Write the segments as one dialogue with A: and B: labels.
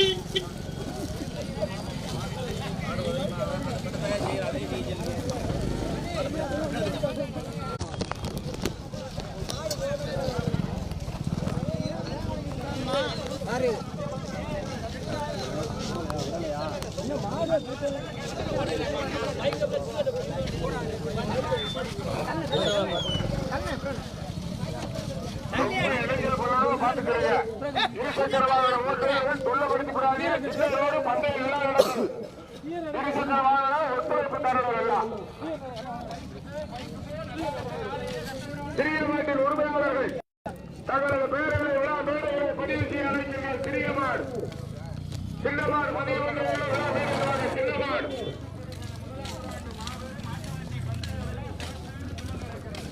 A: ん?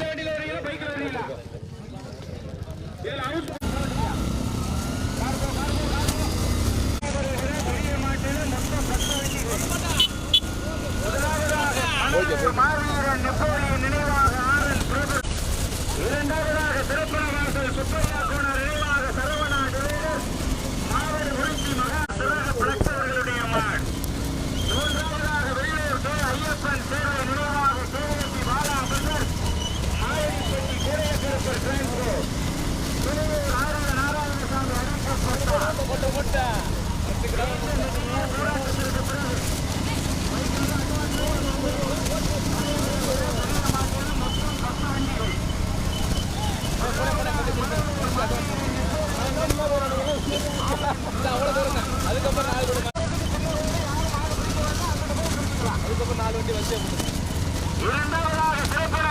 A: எந்த வண்டியில் வரீங்களா பைக்கில் வரீங்களா இதில் அவுட் மாறுவீரன் நெப்போலியன் இரண்டாவதாக சிறப்பு அதுக்கப்புறம் நாலு வண்டி அதுக்கப்புறம் நாலு வண்டி இரண்டாவதாக சிறப்பான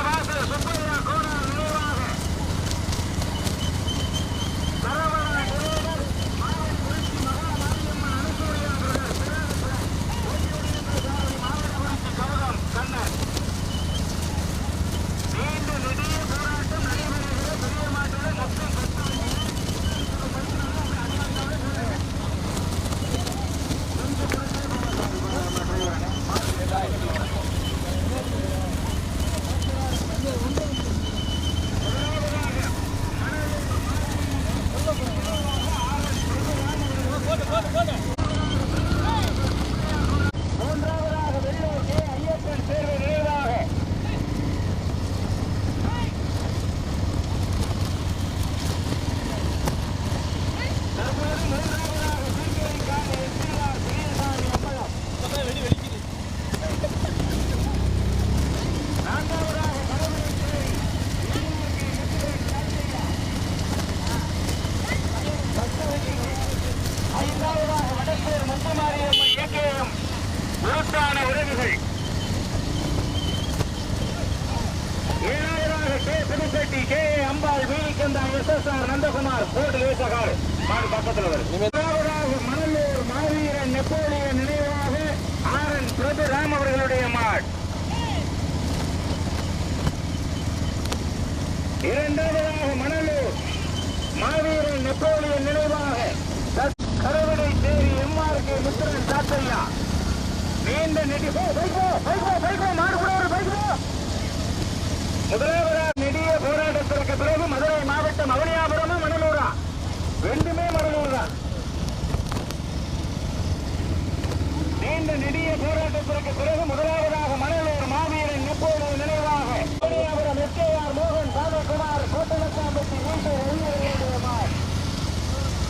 A: முத்துறேன் ஸ்டார்ட் நீண்ட நெடி போ பைக்கோ பைக்கோ பைக்கோ மாடு முதலாவதா நெடிய போராட்டத்திற்கு பிறகு மதுரை மாவட்டம் அவனியாபுரமும் மணலூரா. ரெண்டுமே மணலூர் தான் நீண்ட நெடிய போராட்டத்திற்கு பிறகு முதலாவதாக மணலூர் மாவீரன் நெப்போடு நினைவாக. அவனியாபுரம் எஸ் மோகன் பாலகுமார் கோட்டலக்காம்பட்டி வீட்டு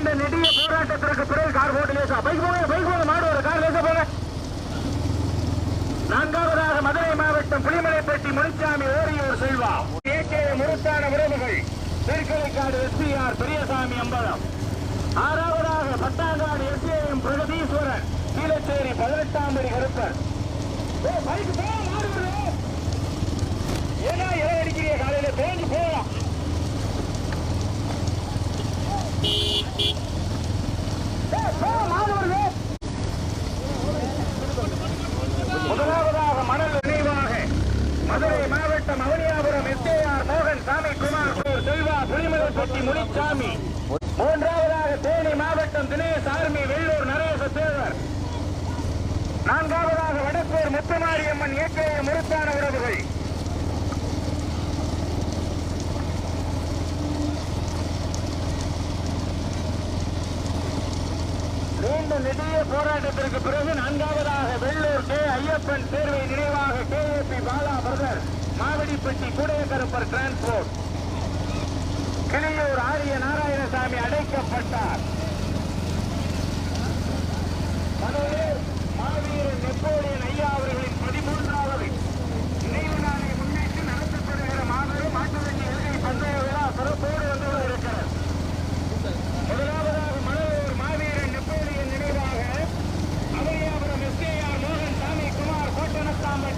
A: நீண்ட நெடிய போராட்டத்திற்கு பிறகு கார் போட்டு லேசா. பைக் போங்க பைக் போங்க மாடு ஒரு கார் லேசா போங்க. நான்காவதாக மதுரை மாவட்டம் புளிமலைப்பட்டி முனிச்சாமி ஓரியூர் செல்வா முருத்தான உறவுகள் திருக்கலைக்காடு எஸ்பிஆர் பெரியசாமி அம்பலம். ஆறாவதாக பத்தாங்காடு எஸ்ஏஎம் பிரகதீஸ்வரன் கீழச்சேரி பதினெட்டாம் படி கருப்பன் ஏன்னா இலை அடிக்கிறீங்க காலையில பேஞ்சு போகலாம். முதலாவதாக மணல் நினைவாக மதுரை மாவட்டம் அவனியாபுரம் எஸ்ஏஆர் மோகன் சாமி குமார் செல்வா செல்வா புலிமலைப்பட்டி முனிச்சாமி. மூன்றாவதாக தேனி மாவட்டம் தினேஷ் ஆர்மி வெள்ளூர் நரேச தேவர் நான்காவதாக வடக்கூர் முத்துமாரியம்மன் இயற்கைய முருத்தான உறவுகள். நீண்ட நெடிய போராட்டத்திற்கு பிறகு நான்காவதாக வெள்ளூர் கே. ஐயப்பன் தேர்வை நினைவாக K. A. P. Bala brother Mavadipatti Koodaiyakaruppar transport Kiliyur Ariya Narayanasamy அடைக்கப்பட்டார். மாவீரன் நெப்போலியன் ஐயா அவர்களின் பதிமூன்றாவது நினைவு நாளை முன்னிட்டு நடத்தப்படுகிற மாபெரும் மாட்டுவண்டி எல்கை பந்தய விழா சிறப்போடு வந்துள்ளது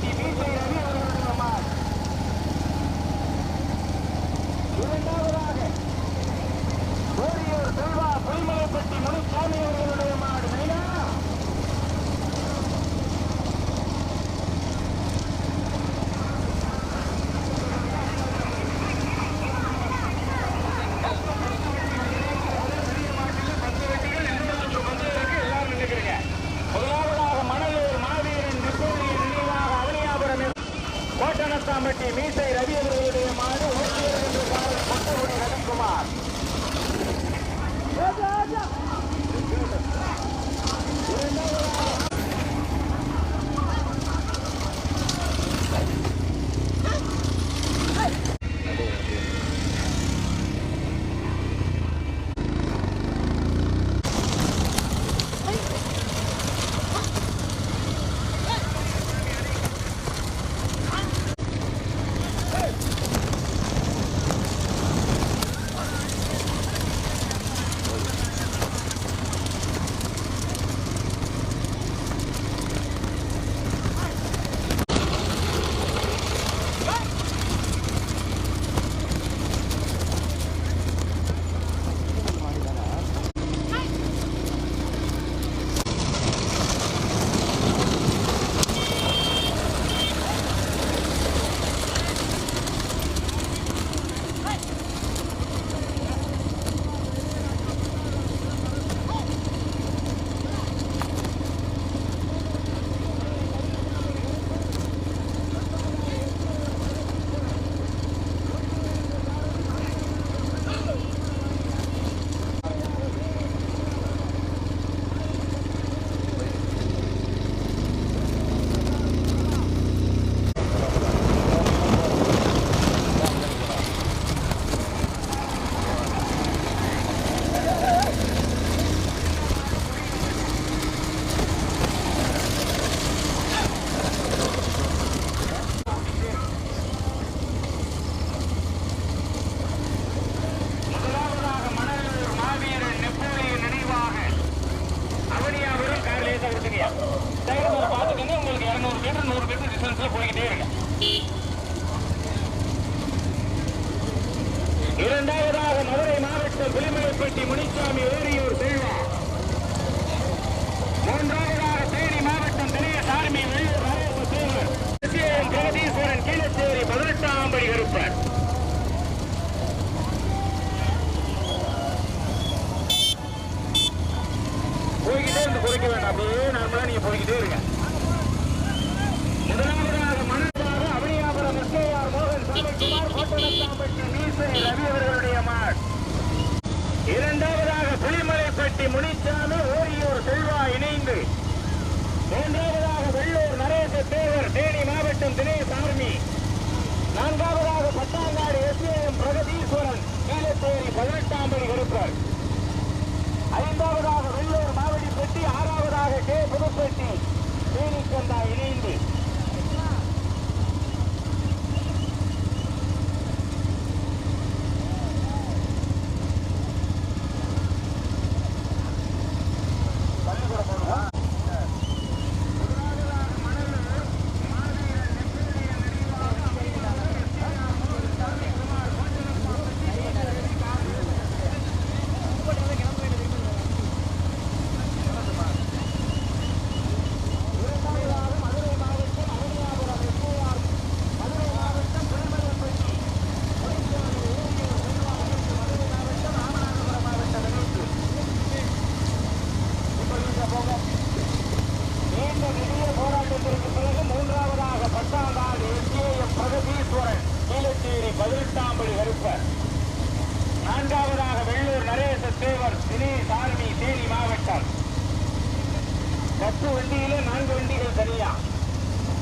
A: 地平线。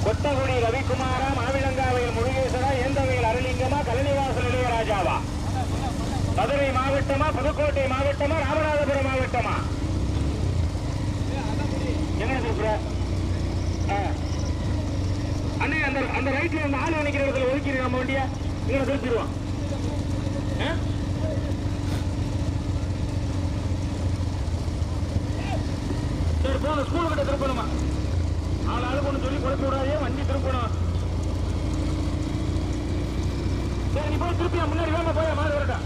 A: கொத்தகுடி ரவிக்குமாரா மாவிலங்காவையில் முருகேசரா ஏந்தவையில் அருளிங்கமா கலனிவாசல் இளையராஜாவா? மதுரை மாவட்டமா புதுக்கோட்டை மாவட்டமா ராமநாதபுரம் மாவட்டமா? என்ன சொல்ற? அண்ணே அந்த அந்த ரைட்ல அந்த ஆள் நினைக்கிற இடத்துல ஒதுக்கிடு நம்ம வண்டியா. இங்க திருப்பிடுவோம். ஆ? சரி போதும் ஸ்கூல் கிட்ட திருப்பணுமா? ஆளாளுக்கு ஒன்று சொல்லி கொடுக்க கூடாது வண்டி திருப்பணும். சரி நீ போய் திருப்பி முன்னாடி வேமா போய் மாதிரி வரட்டா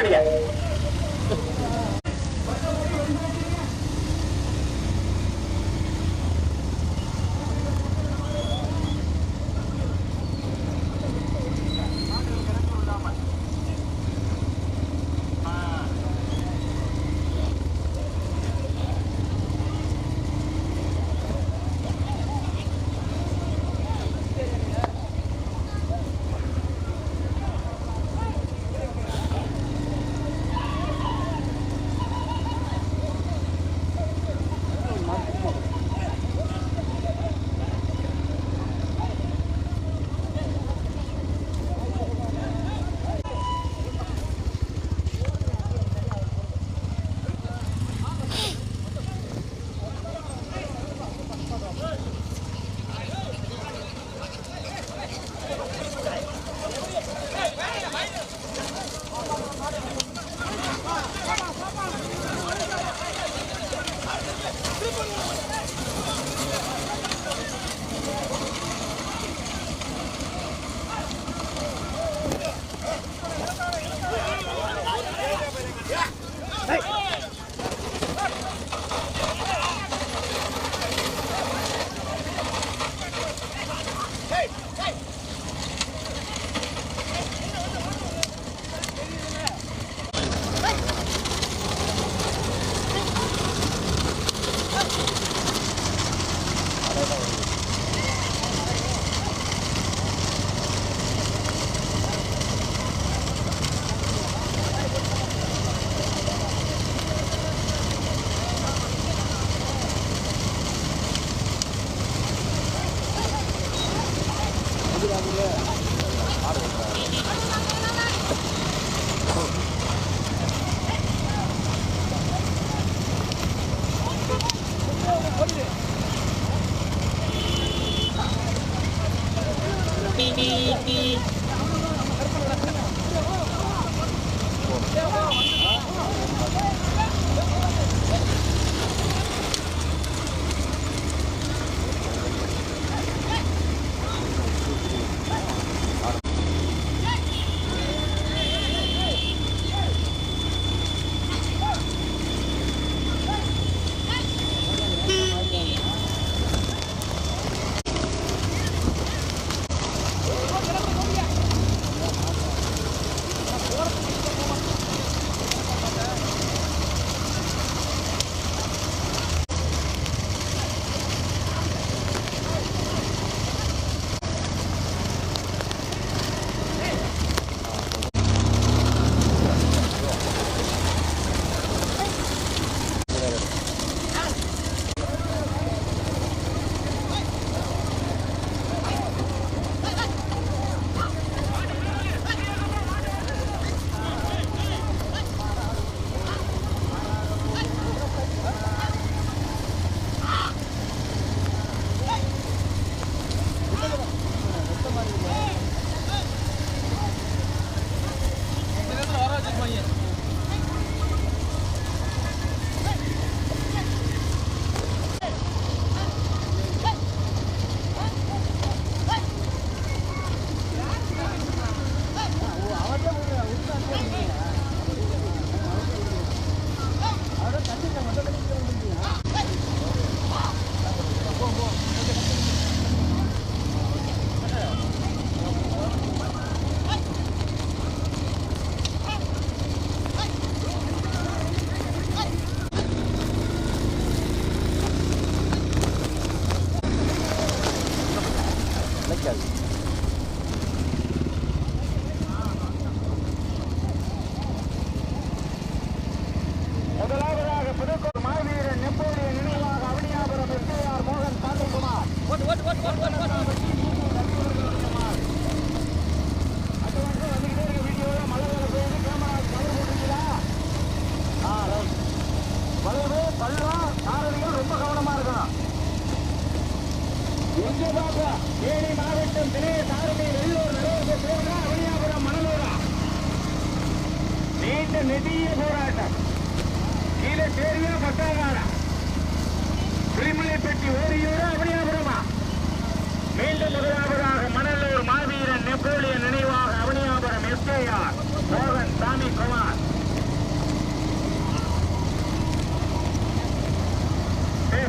A: あり。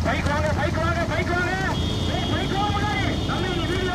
A: பைக் வாங்க பைக் வாங்க பைக் வாங்க பைக் வாங்க முன்னாடி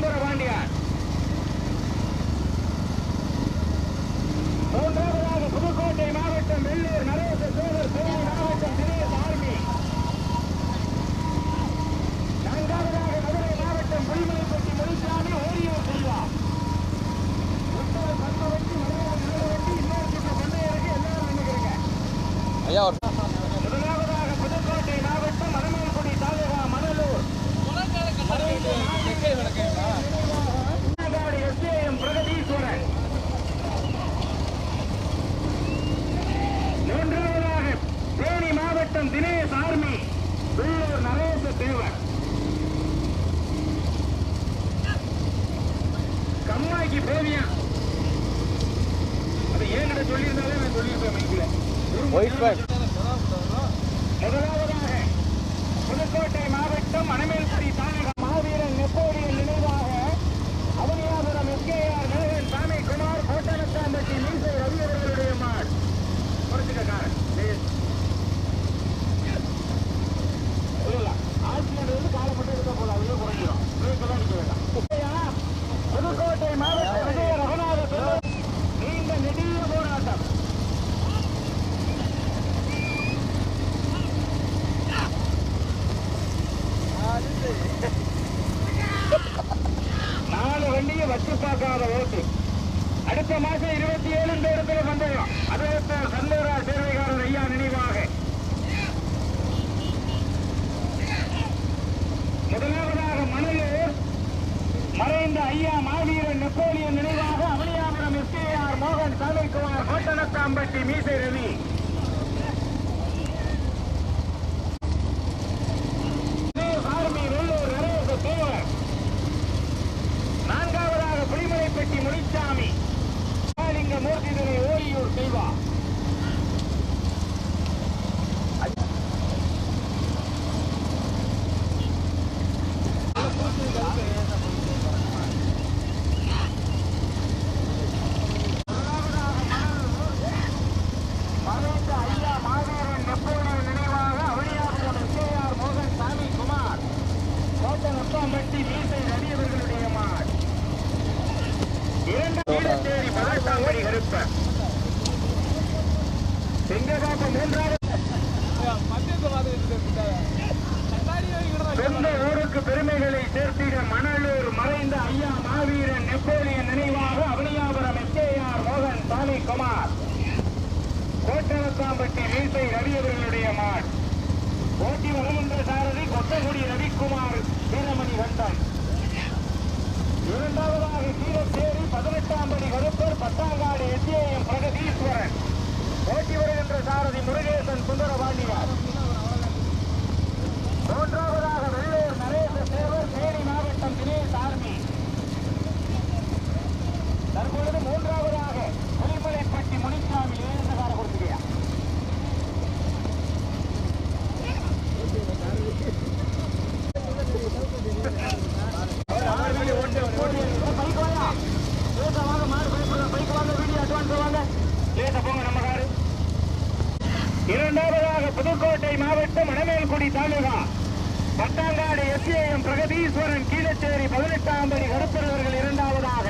A: சுந்தர பாண்டியார் மூன்றாவதாக புதுக்கோட்டை மாவட்டம் வெள்ளூர். அம்மாக்கு போவியா அது ஏன்கிட்ட சொல்லியிருந்தாலே நான் சொல்லியிருப்பேன் மைக்கில் முதலாவதாக புதுக்கோட்டை மாவட்டம் மணமேல்புரி தானக மாவீரன் நெப்போலியன் நினைவாக அவனியாபுரம் எஸ்கேஆர் மோகன் சாமி குமார் கோட்டலத்தாம்பட்டி மீசை ரவி அவர்களுடைய மாட் புரட்சிக்காரன் ஆட்சி வந்து காலப்பட்டு இருக்க போல அதுவே குறைஞ்சிடும் பிரேக்கெல்லாம் இருக்க வேண்டாம். பத்து பார்க்காத அடுத்த மாசம் இருபத்தி ஏழு இந்த இடத்துல வந்துடலாம் அறுபத்தி சந்தூரா ஐயா நினைவாக. முதலாவதாக மணலூர் மறைந்த ஐயா மாவீரன் நெப்போலியன் நினைவாக அவனியாபுரம் எஸ்டிஆர் மோகன் சாலைக்குமார் கோட்டனக்காம்பட்டி மீசை ரவி. சொந்த ஊருக்கு பெருமைகளை சேர்த்திட மணலூர் மறைந்த ஐயா மாவீரன் நெப்போலியன் நினைவாக அவனியாபுரம் எஸ்கேஆர் மோகன் சாமி குமார் கோட்டரத்தாம்பட்டி வீசை ரவி அவர்களுடைய மாட். சாரதி கொத்தகுடி ரவிக்குமார் வீரமணி கண்டன் இரண்டாவதாக கீழச்சேரி பதினெட்டாம் படி கருப்பர் பத்தாங்காடு எஸ்ஏஎம் பிரகதீஸ்வரன். போட்டி வருகின்ற சாரதி முருகேசன் சுந்தரபாண்டியார். மூன்றாவதாக வெள்ளூர் நரேச சேவர் தேனி மாவட்டம் தினேஷ் ஆர்மி. தற்பொழுது மூன்றாவதாக புலிமலைப்பட்டி முனிசாமி இளைஞகார கொடுத்துக்கியா இரண்டாவதாக Pudukkottai Thoothukudi taluka. Pattangadu S A M Pragatheeswaran Keezhacheri பதினெட்டாம் படி கருப்பரவர்கள் இரண்டாவதாக.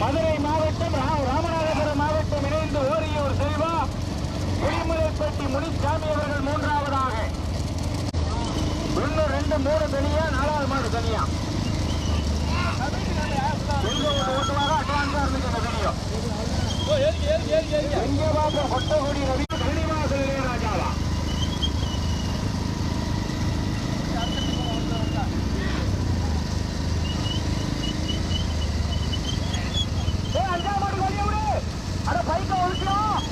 A: மதுரை மாவட்டம் ராமநாதபுரம் மாவட்டம் இணைந்து ஓரியூர் செல்வா. குடிமுறைப்பட்டி முனிசாமி அவர்கள் மூன்றாவதாக. ஒன்று ரெண்டு மூணு தனியா நாலாவது மாடு தனியா. எங்க அட்வான்ஸா இருந்துச்சு அந்த வீடியோ எங்க பார்ப்போம் கொட்டகுடி ரவி ஸ்ரீனிவாச இளையராஜாவா ஏய், அஞ்சாம் மாடு வெளிய விடு. அட, பைக்க ஒழிச்சிடும்.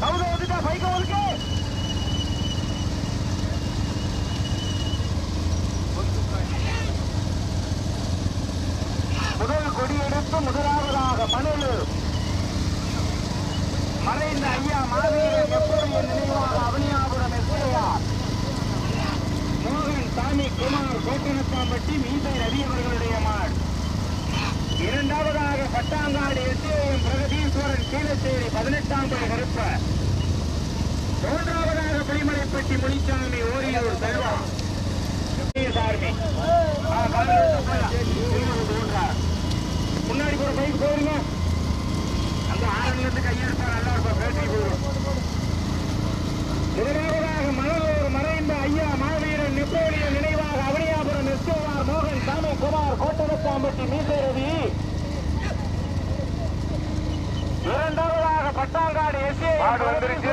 A: கவுத ஒதுக்கா, பைக்க ஒதுக்கு. முதல் கொடியெடுத்து முதலாவதாக மணலூர் மறைந்த ஐயா மாவீரன் எப்பொழுது நினைவாக அவனியாபுரம் எஸ்ஐஆர் மோகன் சாமி குமார் கோட்டனத்தாம்பட்டி மீசை ரவி அவர்களுடைய மாட் இரண்டாவதாக பட்டாங்காடு எஸ்ஏஎம் பிரகதீஸ்வரன் கீழச்சேரி பதினெட்டாம் படி கருப்ப மூன்றாவதாக புலிமலைப்பட்டி முனிசாமி ஓரியூர் செல்வம் சார்மி ஆ, காலையில போயா. திரும்ப ஓடுறார். முன்னாடி போற பைக் போயிருங்க அந்த ஆரண்ல இருந்து கையெடுப்பா நல்லா இருப்பா பேட்டரி போயிடும் முதலாவதாக மணலூர் மறைந்த ஐயா மாவீரன் நெப்போலியன் நினைவாக அவனியாபுரம் எஸ்கேஆர் மோகன் சாமி குமார் கோட்டரசாம்பட்டி மீசரவி இரண்டாவதாக பட்டாங்காடு எஸ்ஏ.
B: வந்துருச்சு.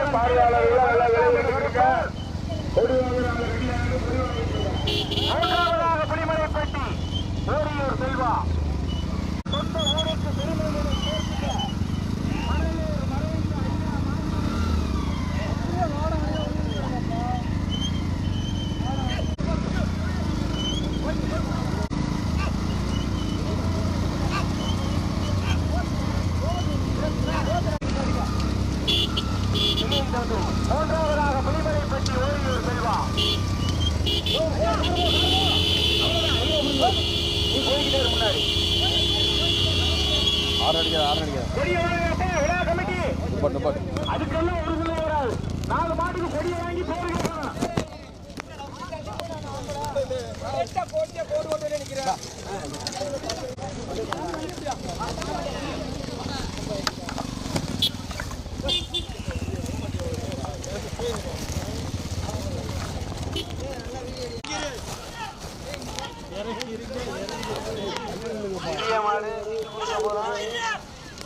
A: மூன்றாவதாக புலிமலைப்பட்டி ஓரியூர் செல்வா சொந்த ஊருக்கு திருமணம் சேர்த்துக்க மணலூர் மறைந்த ஐயா மூன்றாவதாக புலிமலைப்பட்டி ஓரியூர் செல்வா நீ போய்கிட்டே இரு முன்னாடி
C: ஆறு அடிக்காது ஆறு அடிக்காது
A: அதுக்கெல்லாம் ஒரு சில வராது நாலு மாட்டுக்கு கொடியை வாங்கி போடுங்க